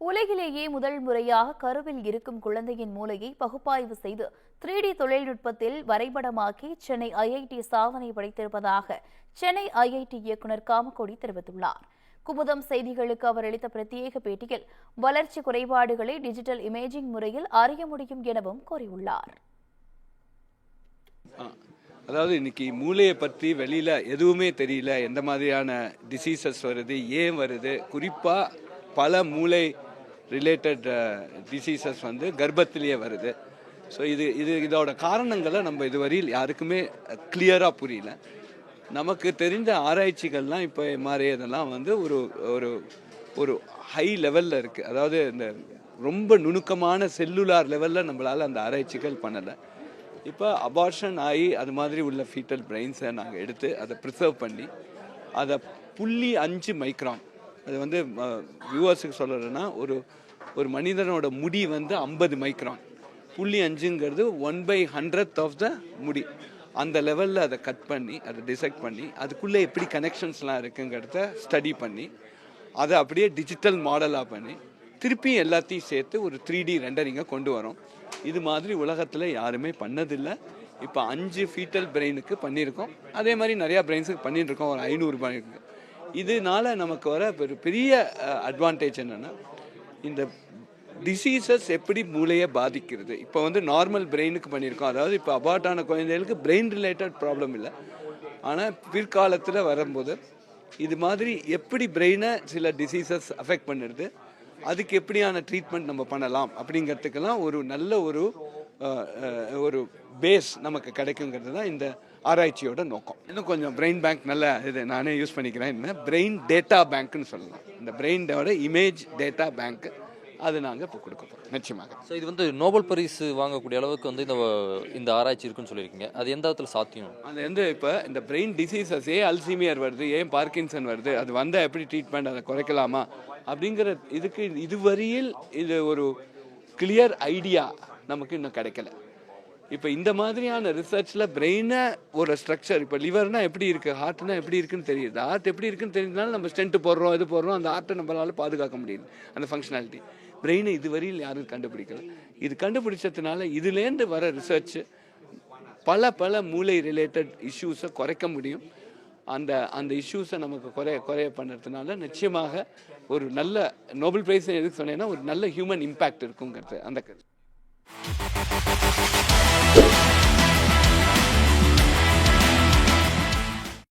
உலகிலேயே முதல் முறையாக கருவில் இருக்கும் குழந்தையின் மூளையை பகுப்பாய்வு செய்து த்ரீ டி தொழில்நுட்பத்தில் வரைபடமாக்கி சென்னை ஐஐடி சாதனை படைத்திருப்பதாக சென்னை ஐஐடி இயக்குநர் காமக்கோடி தெரிவித்துள்ளார். குமுதம் செய்திகளுக்கு அவர் அளித்த பிரத்யேக பேட்டியில் வளர்ச்சி குறைபாடுகளை டிஜிட்டல் இமேஜிங் முறையில் அறிய முடியும் எனவும் கூறியுள்ளார். அதாவது இன்னைக்கு மூளையை பற்றி வெளியில் எதுவுமே தெரியல எந்த மாதிரியான டிசீசஸ் வருது ஏன் வருது குறிப்பாக பல மூளை ரிலேட்டட் டிசீசஸ் uh, வந்து கர்ப்பத்திலேயே வருது. ஸோ இது இது இதோட காரணங்களை நம்ம இதுவரையில் யாருக்குமே கிளியராக புரியல. நமக்கு தெரிஞ்ச ஆராய்ச்சிகள்லாம் இப்போ எம்ஆர்ஐ இதெல்லாம் வந்து ஒரு ஒரு ஒரு ஹை லெவலில் இருக்குது அதாவது இந்த ரொம்ப நுணுக்கமான செல்லுலார் லெவலில் நம்மளால் அந்த ஆராய்ச்சிகள் பண்ணலை. இப்போ அபார்ஷன் ஆகி அது மாதிரி உள்ள ஃபீட்டல் பிரெயின்ஸை நாங்கள் எடுத்து அதை ப்ரிசர்வ் பண்ணி அதை புள்ளி அஞ்சு மைக்ரான் அது வந்து வியூவர்ஸுக்கு சொல்கிறேன்னா ஒரு ஒரு மனிதனோட முடி வந்து ஐம்பது மைக்ரான். புள்ளி அஞ்சுங்கிறது one by hundred of the முடி. அந்த லெவலில் அதை கட் பண்ணி அதை டிசைட் பண்ணி அதுக்குள்ளே எப்படி கனெக்ஷன்ஸ்லாம் இருக்குங்கிறத ஸ்டடி பண்ணி அதை அப்படியே டிஜிட்டல் மாடலாக பண்ணி திருப்பி எல்லாத்தையும் சேர்த்து ஒரு த்ரீ டி ரெண்டரிங்கை கொண்டு வரோம். இது மாதிரி உலகத்தில் யாருமே பண்ணதில்லை. இப்போ அஞ்சு ஃபீட்டல் பிரெயினுக்கு பண்ணியிருக்கோம். அதே மாதிரி நிறையா பிரெயின்ஸுக்கு பண்ணிட்டு இருக்கோம் ஒரு ஐநூறு பிரெயினுக்கு இதனால நமக்கு வர ஒரு பெரிய அட்வான்டேஜ் என்னென்னா இந்த டிசீசஸ் எப்படி மூளையை பாதிக்கிறது? இப்போ வந்து நார்மல் பிரெயினுக்கு பண்ணியிருக்கோம். அதாவது இப்போ அபார்ட்டான குழந்தைகளுக்கு பிரெயின் ரிலேட்டட் ப்ராப்ளம் இல்லை. ஆனால் பிற்காலத்தில் வரும்போது இது மாதிரி எப்படி பிரெயினை சில டிசீசஸ் அஃபெக்ட் பண்ணிடுது அதுக்கு எப்படியான ட்ரீட்மெண்ட் நம்ம பண்ணலாம்? அப்படிங்கிறதுக்கெல்லாம் ஒரு நல்ல ஒரு ஒரு பேஸ் நமக்கு கிடைக்குங்கிறது தான் இந்த ஆராய்ச்சியோட நோக்கம். இன்னும் கொஞ்சம் பிரெயின் பேங்க் நல்ல இது நானே யூஸ் பண்ணிக்கிறேன். என்ன? பிரெயின் டேட்டா பேங்க்னு சொல்லலாம். இந்த பிரெயினோட இமேஜ் டேட்டா பேங்க் அது நாங்கள் இப்போ கொடுக்க போகிறோம் நிச்சயமாக. ஸோ இது வந்து நோபல் பரிசு வாங்கக்கூடிய அளவுக்கு வந்து இந்த இந்த ஆராய்ச்சி இருக்குன்னு சொல்லியிருக்கீங்க. அது எந்த விதத்தில் சாத்தியம்? அது வந்து இப்போ இந்த பிரெயின் டிசீசஸ் ஏன் அல்சீமியர் வருது ஏன் பார்க்கின்சன் வருது அது வந்தால் எப்படி ட்ரீட்மெண்ட் அதை குறைக்கலாமா? அப்படிங்கிற இதுக்கு இதுவரையில் இது ஒரு கிளியர் ஐடியா நமக்கு இன்னும் கிடைக்கல. இப்போ இந்த மாதிரியான ரிசர்ச்சில் பிரெயினை ஒரு ஸ்ட்ரக்சர் இப்போ லிவர்னா எப்படி இருக்குது ஹார்ட்னா எப்படி இருக்குன்னு தெரியுது. ஹார்ட் எப்படி இருக்குன்னு தெரிஞ்சதுனால நம்ம ஸ்டென்ட் போடுறோம் இது போடுறோம் அந்த ஹார்ட்டை நம்மளால் பாதுகாக்க முடியுது. அந்த ஃபங்க்ஷனாலிட்டி பிரெயினை இதுவரையில் யாரும் கண்டுபிடிக்கல. இது கண்டுபிடிச்சதுனால இதுலேருந்து வர ரிசர்ச் பல பல மூளை ரிலேட்டட் இஷ்யூஸை குறைக்க முடியும். அந்த அந்த இஷ்யூஸை நமக்கு குறைய குறைய பண்ணுறதுனால நிச்சயமாக ஒரு நல்ல நோபல் பிரைஸ் எதுக்கு சொன்னேன்னா ஒரு நல்ல ஹியூமன் இம்பேக்ட் இருக்குங்கிறது அந்த கருத்து. Thank you.